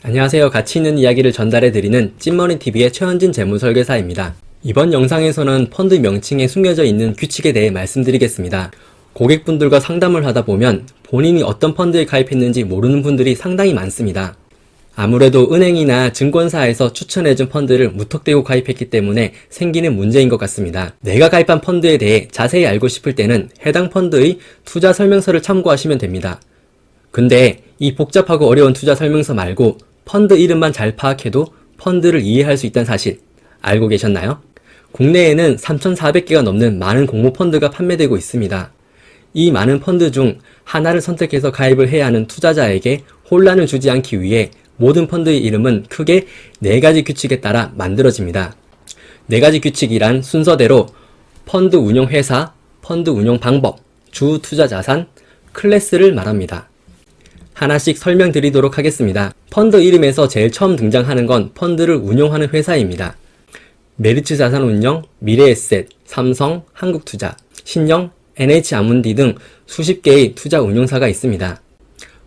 안녕하세요. 가치 있는 이야기를 전달해 드리는 찐머니TV의 최현진 재무설계사입니다. 이번 영상에서는 펀드 명칭에 숨겨져 있는 규칙에 대해 말씀드리겠습니다. 고객분들과 상담을 하다 보면 본인이 어떤 펀드에 가입했는지 모르는 분들이 상당히 많습니다. 아무래도 은행이나 증권사에서 추천해준 펀드를 무턱대고 가입했기 때문에 생기는 문제인 것 같습니다. 내가 가입한 펀드에 대해 자세히 알고 싶을 때는 해당 펀드의 투자 설명서를 참고하시면 됩니다. 근데 이 복잡하고 어려운 투자 설명서 말고 펀드 이름만 잘 파악해도 펀드를 이해할 수 있다는 사실 알고 계셨나요? 국내에는 3,400개가 넘는 많은 공모 펀드가 판매되고 있습니다. 이 많은 펀드 중 하나를 선택해서 가입을 해야 하는 투자자에게 혼란을 주지 않기 위해 모든 펀드의 이름은 크게 네 가지 규칙에 따라 만들어집니다. 네 가지 규칙이란 순서대로 펀드 운용 회사, 펀드 운용 방법, 주 투자 자산, 클래스를 말합니다. 하나씩 설명드리도록 하겠습니다. 펀드 이름에서 제일 처음 등장하는 건 펀드를 운용하는 회사입니다. 메리츠 자산운용, 미래에셋, 삼성, 한국투자, 신영, NH 아문디 등 수십 개의 투자 운용사가 있습니다.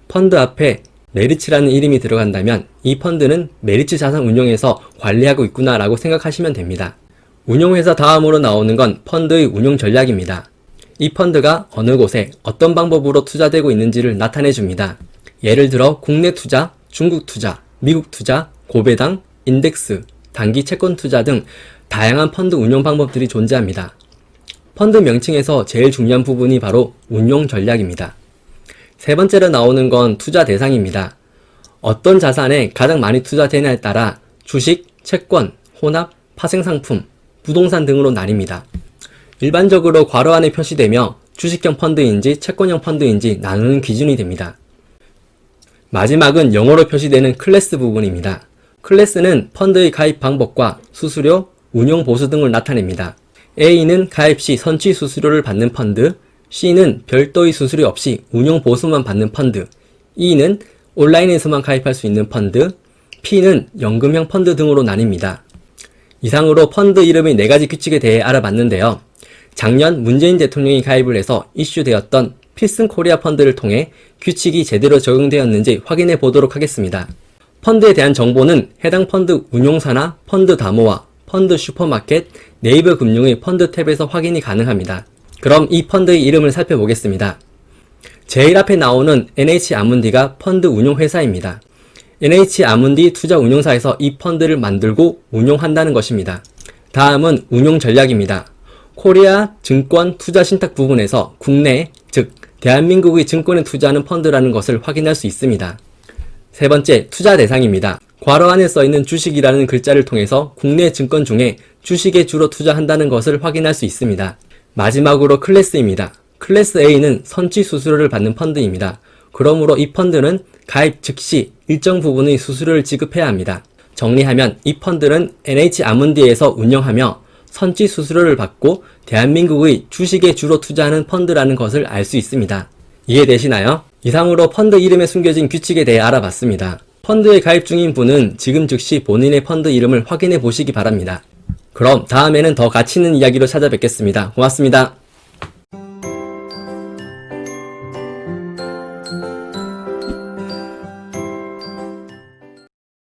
펀드 앞에 메리츠라는 이름이 들어간다면 이 펀드는 메리츠 자산 운용에서 관리하고 있구나 라고 생각하시면 됩니다. 운용회사 다음으로 나오는 건 펀드의 운용 전략입니다. 이 펀드가 어느 곳에 어떤 방법으로 투자되고 있는지를 나타내 줍니다. 예를 들어 국내 투자, 중국 투자, 미국 투자, 고배당, 인덱스, 단기 채권 투자 등 다양한 펀드 운용 방법들이 존재합니다. 펀드 명칭에서 제일 중요한 부분이 바로 운용 전략입니다. 세 번째로 나오는 건 투자 대상입니다. 어떤 자산에 가장 많이 투자되냐에 따라 주식, 채권, 혼합, 파생상품, 부동산 등으로 나뉩니다. 일반적으로 괄호 안에 표시되며 주식형 펀드인지 채권형 펀드인지 나누는 기준이 됩니다. 마지막은 영어로 표시되는 클래스 부분입니다. 클래스는 펀드의 가입 방법과 수수료, 운용 보수 등을 나타냅니다. A는 가입 시 선취 수수료를 받는 펀드, C는 별도의 수수료 없이 운용 보수만 받는 펀드, E는 온라인에서만 가입할 수 있는 펀드, P는 연금형 펀드 등으로 나뉩니다. 이상으로 펀드 이름의 네 가지 규칙에 대해 알아봤는데요. 작년 문재인 대통령이 가입을 해서 이슈되었던 필승 코리아 펀드를 통해 규칙이 제대로 적용되었는지 확인해 보도록 하겠습니다. 펀드에 대한 정보는 해당 펀드 운용사나 펀드 다모와 펀드 슈퍼마켓, 네이버 금융의 펀드 탭에서 확인이 가능합니다. 그럼 이 펀드의 이름을 살펴보겠습니다. 제일 앞에 나오는 NH 아문디가 펀드 운용 회사입니다. NH 아문디 투자 운용사에서 이 펀드를 만들고 운용한다는 것입니다. 다음은 운용 전략입니다. 코리아 증권 투자 신탁 부분에서 국내, 즉 대한민국의 증권에 투자하는 펀드라는 것을 확인할 수 있습니다. 세 번째, 투자 대상입니다. 괄호 안에 써 있는 주식이라는 글자를 통해서 국내 증권 중에 주식에 주로 투자한다는 것을 확인할 수 있습니다. 마지막으로 클래스입니다. 클래스 A는 선취 수수료를 받는 펀드입니다. 그러므로 이 펀드는 가입 즉시 일정 부분의 수수료를 지급해야 합니다. 정리하면 이 펀드는 NH 아문디에서 운영하며 선취 수수료를 받고 대한민국의 주식에 주로 투자하는 펀드라는 것을 알 수 있습니다. 이해되시나요? 이상으로 펀드 이름에 숨겨진 규칙에 대해 알아봤습니다. 펀드에 가입 중인 분은 지금 즉시 본인의 펀드 이름을 확인해 보시기 바랍니다. 그럼 다음에는 더 가치 있는 이야기로 찾아뵙겠습니다. 고맙습니다.